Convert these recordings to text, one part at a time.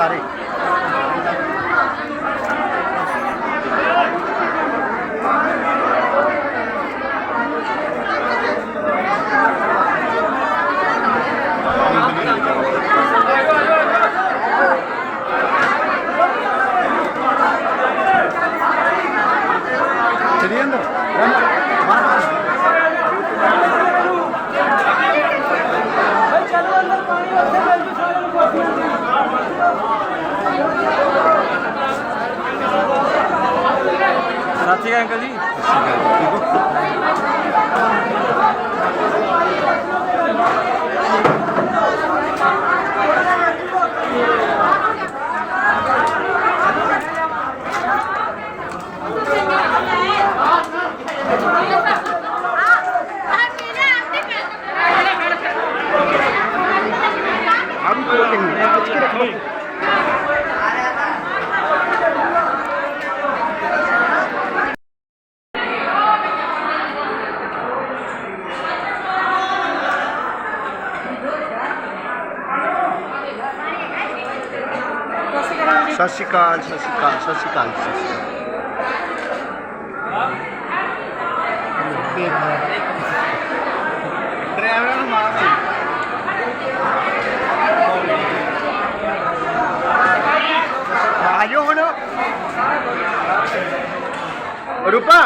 শাড়ি ਸ਼੍ਰੀ Akal uncle ਜੀ ਆਪ ਕੋਲ ਨਹੀਂ ਹੈ ਕੁਝ ਰੱਖ ਲਓ ਸਤਿ ਸ਼੍ਰੀ ਅਕਾਲ ਸਤਿ ਸ਼੍ਰੀ ਅਕਾਲ ਸਤਿ ਸ਼੍ਰੀ ਅਕਾਲ ਸਤਿ ਸ਼੍ਰੀ ਅਕਾਲ ਡਰਾਈਵਰਾਂ ਨੂੰ ਮਾਰ ਦੇ ਹੁਣ। ਰੂਪਾ,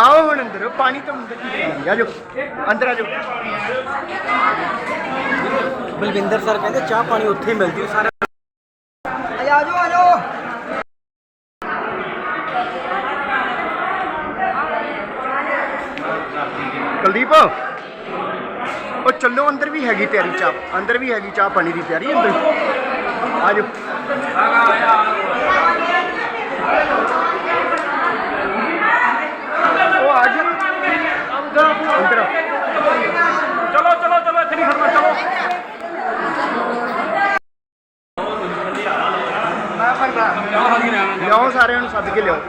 ਆਓ ਹੁਣ ਅੰਦਰ। ਪਾਣੀ ਤਾਂ ਅੰਦਰ ਕੀ ਕਰਾਂਗੇ ਆਜੋ ਅੰਦਰ ਆਜੋ ਬਲਵਿੰਦਰ ਸਰ ਕਹਿੰਦੇ ਚਾਹ ਪਾਣੀ ਉੱਥੇ ਹੀ ਮਿਲਦੀ ਸਾਰੇ ਆਜੋ ਆਜੋ ਕੁਲਦੀਪ। ਉਹ ਚੱਲੋ ਅੰਦਰ ਵੀ ਹੈਗੀ ਤਿਆਰੀ ਚਾਹ। ਅੰਦਰ ਵੀ ਹੈਗੀ ਚਾਹ ਪਾਣੀ ਦੀ ਤਿਆਰੀ ਅੰਦਰ। ਆਜੋ ਉਹ ਆ ਜਾ। ਅੰਦਰ। ਚਲੋ ਚਲੋ ਚਲੋ ਇੱਥੇ ਨਹੀਂ ਖੜਨਾ ਚਲੋ। ਲਿਆਓ ਸਾਰਿਆਂ ਨੂੰ ਸੱਦ ਕੇ ਲਿਆਓ।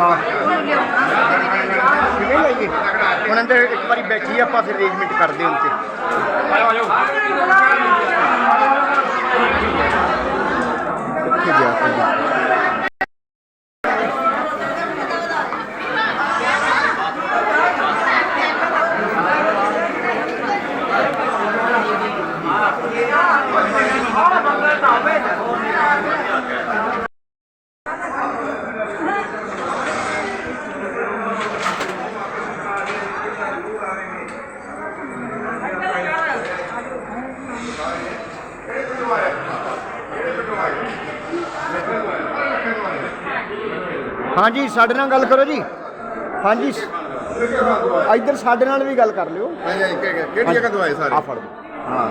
ਹਾਂ। ਕਿਵੇਂ ਲਈਏ। ਹੁਣ ਅੰਦਰ ਇੱਕ ਵਾਰੀ ਬੈਠੀ ਆਪਾਂ ਫਿਰ ਅਰੇਂਜਮੈਂਟ ਕਰਦੇ ਹਾਂ ਉੱਤੇ ਆਜੋ ਆਜੋ ਹਾਂਜੀ ਸਾਡੇ ਨਾਲ ਗੱਲ ਕਰੋ ਜੀ। ਹਾਂਜੀ ਇੱਧਰ ਸਾਡੇ ਨਾਲ ਵੀ ਗੱਲ ਕਰ ਲਿਓ। ਹਾਂਜੀ ਕਿਹੜੀ ਜਗ੍ਹਾ ਤੋਂ ਆਏ ਸਾਰੇ? ਆ ਫੜ ਲਓ ਹਾਂ।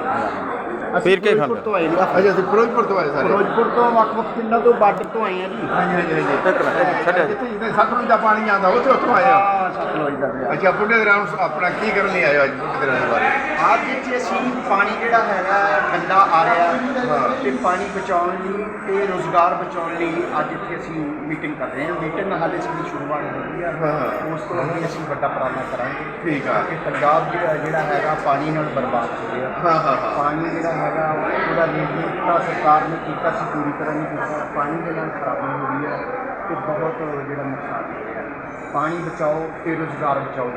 ਫਿਰ ਕੀ ਫਿਰੋਜ਼ਪੁਰ ਤੋਂ ਆਏ ਜੀ। ਅੱਛਾ ਅਸੀਂ ਫਿਰੋਜ਼ਪੁਰ ਤੋਂ ਆਏ ਸਾਰੇ। ਫਿਰੋਜ਼ਪੁਰ ਤੋਂ ਵੱਖ-ਵੱਖ ਪਿੰਡਾਂ ਤੋਂ ਬਾਰਡਰ ਤੋਂ ਆਏ ਆ ਜੀ। ਹਾਂਜੀ ਹਾਂਜੀ ਹਾਂਜੀ। ਛੱਡਿਆ ਜਿੱਥੇ ਜਿੱਥੇ ਸਤਲੁਜ ਦਾ ਪਾਣੀ ਆਉਂਦਾ ਉੱਥੇ ਉੱਥੋਂ ਆਏ ਆ। ਆ ਸਤਲੁਜ ਦਾ ਦਰਿਆ ਅੱਛਾ ਬੁੱਢੇ ਗ੍ਰਾਮ ਆਪਣਾ ਕੀ ਕਰਨ ਲਈ ਆਏ ਹੋ ਅੱਜ ਬੁੱਢੇ ਗ੍ਰਾਮ ਬਾਰੇ ਅੱਜ ਇੱਥੇ ਅਸੀਂ ਪਾਣੀ ਜਿਹੜਾ ਹੈਗਾ ਗੰਦਾ ਆ ਰਿਹਾ। ਹਾਂ। ਤੇ ਪਾਣੀ ਬਚਾਉਣ ਲਈ ਤੇ ਰੋਜ਼ਗਾਰ ਬਚਾਉਣ ਲਈ ਅੱਜ ਇੱਥੇ ਅਸੀਂ ਮੀਟਿੰਗ ਕਰ ਰਹੇ ਹਾਂ। ਮੀਟਿੰਗ ਹਾਲੇ ਸਾਡੀ ਸ਼ੁਰੂਆਤ ਹੋਈ ਆ। ਹਾਂ, ਹਾਂ। ਉਸ ਤੋਂ ਅੱਗੇ ਅਸੀਂ ਵੱਡਾ ਪ੍ਰਾਰਥਨਾ ਕਰਾਂਗੇ। ਠੀਕ ਆ। ਕਿ ਪੰਜਾਬ ਜਿਹੜਾ ਜਿਹੜਾ ਹੈਗਾ ਪਾਣੀ ਨਾਲ ਬਰਬਾਦ ਹੋ ਰਿਹਾ ਹਾਂ ਹਾਂ ਹਾਂ। ਪਾਣੀ ਜਿਹੜਾ ਹੈਗਾ ਉਹਦਾ ਨਿਯਮਿਤਤਾ ਸਰਕਾਰ ਨੇ ਕੀਤਾ ਸੀ ਪੂਰੀ ਤਰ੍ਹਾਂ ਨਹੀਂ ਕੀਤਾ। ਪਾਣੀ ਦੇ ਨਾਲ ਖਰਾਬੀ ਹੋ ਰਹੀ ਹੈ ਤੇ ਬਹੁਤ ਜਿਹੜਾ ਨੁਕਸਾਨ ਹੋ ਰਿਹਾ। ਪਾਣੀ ਬਚਾਓ ਤੇ ਰੋਜ਼ਗਾਰ ਬਚਾਓ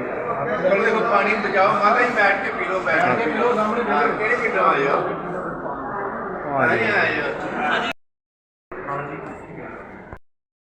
ਚਲੋ ਦੇਖੋ ਪਾਣੀ ਬਚਾਓ ਮਾਤਾ ਜੀ ਬੈਠ ਕੇ ਪੀ ਲਓ ਬੈਠ ਕੇ ਪੀ ਲਓ ਸਾਹਮਣੇ ਕਿਹੜੇ ਪਿੰਡੋਂ ਆਏ ਹੋ? ਆਏ ਆਏ ਹੋ